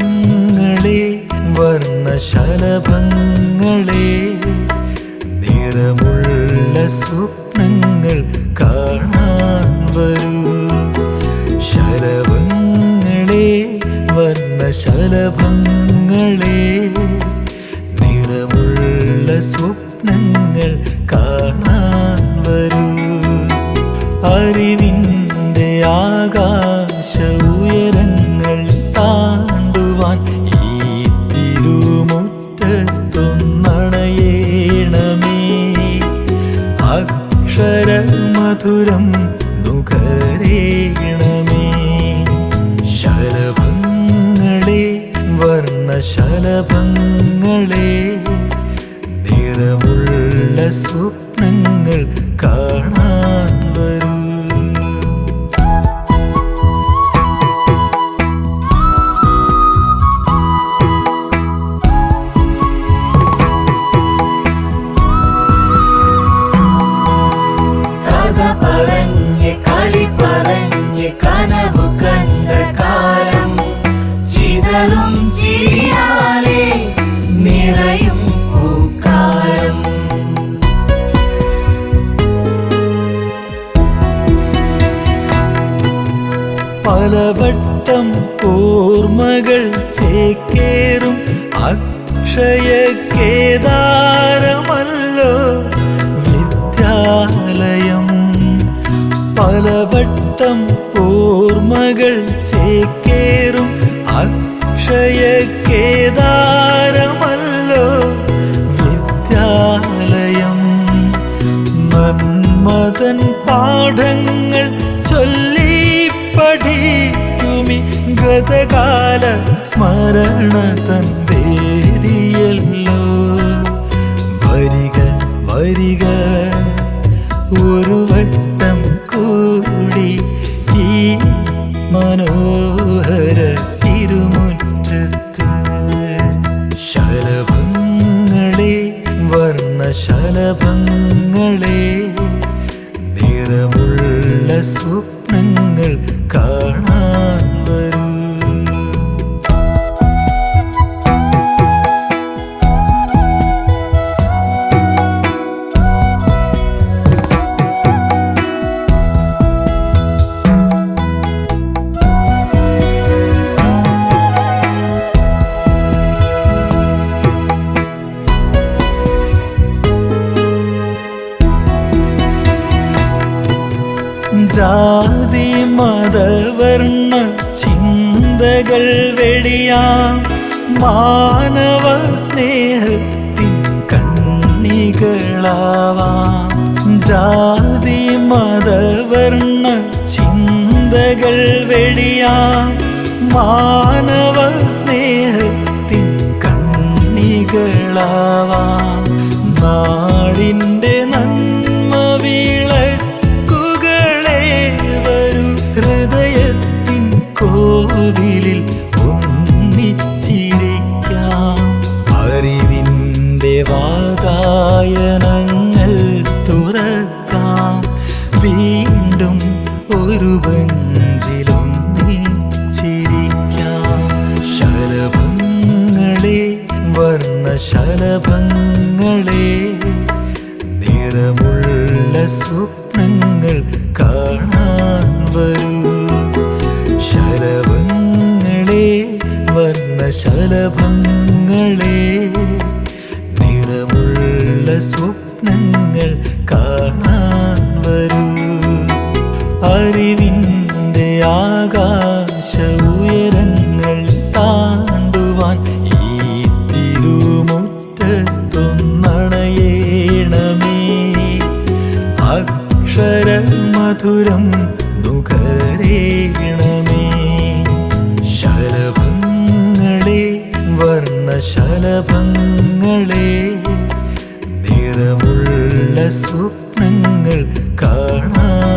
വർണങ്ങളെ വർണശലഭങ്ങളെ നിറമുള്ള സ്വപ്നങ്ങൾ കാണാൻ വരൂ. ശലഭങ്ങളെ വർണശലഭങ്ങളെ നിറമുള്ള സ്വപ്നങ്ങൾ കാണാൻ വരൂ. അറിവിൻ വർണശലഭങ്ങളെ നിറമുള്ള സ്വപ്നങ്ങൾ പലവട്ടം ഓർമ്മകൾ ചേക്കേറും അക്ഷയ കേദാരമല്ലോ വിദ്യാലയം. പലവട്ടം ഓർമ്മകൾ ചേക്കേറും അക്ഷയ കേദാരമല്ലോ വിദ്യാലയം. മന്മതൻ പാഠങ്ങൾ ഗതകാല സ്മരണ തൻ വേദിയല്ലോ. വരിക വരിക ഒരു വട്ടം കൂടി ഈ മനോഹര തിരുമുറ്റത്ത്. ശലഭങ്ങളെ വർണശലഭങ്ങളെ നിറമുള്ള സ്വപ്നങ്ങൾ കാണാൻ ജാതി മതവർണ ചിന്തകൾ വെടിയാം മാനവ സ്നേഹത്തിൻ കണ്ണികളാവാം. ജാതി മതവർണ ചിന്തകൾ വെടിയാം മാനവ സ്നേഹത്തിൻ കണ്ണികളാവാം. നാടിന്റെ വാതായനങ്ങൾ തുറക്കാം. വീണ്ടും ഒരു ബഞ്ചിലൊന്നിച്ചിരിക്കാം ശലഭങ്ങളെ വർണശലഭങ്ങളെ നിറമുള്ള സ്വപ്നങ്ങൾ കാണാൻ വരൂ. ശലഭങ്ങളെ വർണശലഭങ്ങളെ അക്ഷരമധുരം നുകരേണമേ ശലഭങ്ങളെ വർണശലഭങ്ങളെ നിറമുള്ള സ്വപ്നങ്ങൾ വരൂ